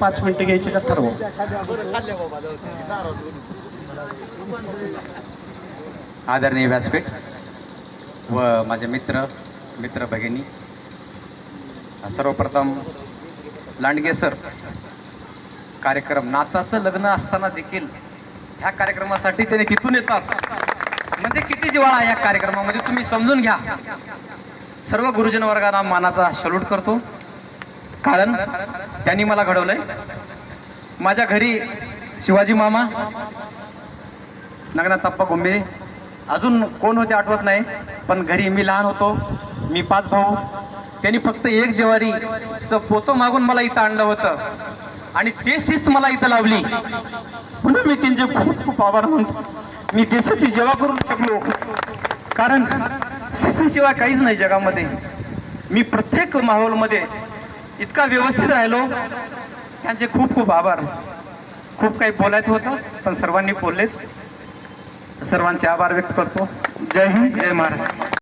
पाच मिनिटं घ्यायची का ठरवू? आदरणीय व्यासपीठ व माझे मित्र मित्र भगिनी सर्वप्रथम लांडगे सर कार्यक्रम नाचाचं लग्न असताना देखील ह्या कार्यक्रमासाठी त्याने तिथून येतात. म्हणजे किती जिवाळा या कार्यक्रमामध्ये तुम्ही समजून घ्या. सर्व गुरुजन वर्गांना मानाचा सल्यूट करतो. कारण त्यांनी मला घडवलंय. माझ्या घरी शिवाजी मामा नगनाथप्पा गुंबे अजून कोण होते आठवत नाही पण घरी मी लहान होतो मी पाच भाऊ. त्यांनी फक्त एक ज्वारीचं पोतं मागून मला इथं आणलं होतं. आणि ते शिस्त मला इथं लावली. म्हणून मी त्यांचे खूप खूप आभार म्हणतो मी देशाची जेवा करू शकलो. कारण शिस्तीशिवाय काहीच नाही जगामध्ये. मी प्रत्येक माहोलमध्ये इतका व्यवस्थित राहिलो. त्यांचे खूप खूप आभार. खूप काही बोलायचं होतं पण सर्वांनी बोललेत. सर्वांचे आभार व्यक्त करतो. जय हिंद जय महाराष्ट्र.